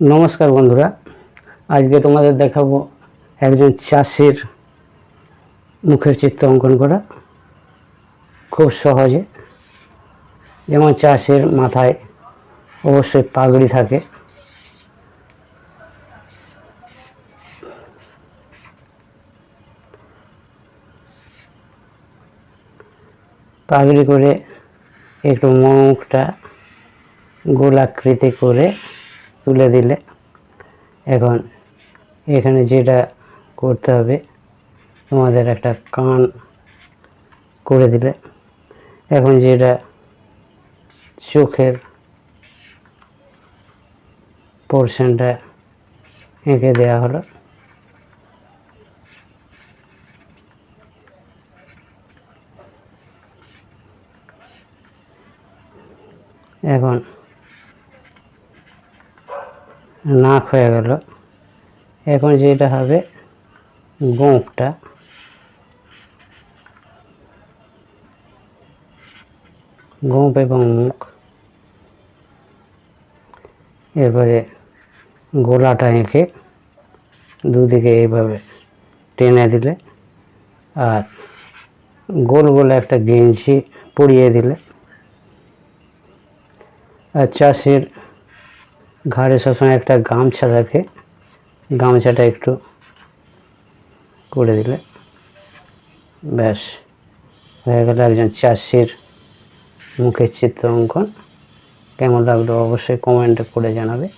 নমস্কার বন্ধুরা, আজকে তোমাদের দেখাবো একজন চাষির মুখের চিত্র অঙ্কন করা। খুব সহজে যেমন চাষের মাথায় অবশ্যই পাগড়ি থাকে। পাগড়ি করে একটু মুখটা গোলাকৃতি করে তুলে দিলে এখন এখানে যেটা করতে হবে, তোমাদের একটা কান করে দিলে। এখন যেটা চোখের পোর্শনটা এঁকে দেওয়া হলো। এখন নাক হয়ে গেল। এখন যেটা হবে গোঁপটা গোঁপ এবং মুখ। এরপরে গোলাটা এঁকে দুদিকে এইভাবে টেনে দিলে, আর গোল গোল একটা গেঞ্জি পরিয়ে দিলে। আর চাষের ঘাড়ে সবসময় একটা গামছা থাকে। গামছাটা একটু করে দিলে ব্যাস, হয়ে গেল একজন চাষির মুখের চিত্র অঙ্কন। কেমন লাগল অবশ্যই কমেন্টে করে জানাবে।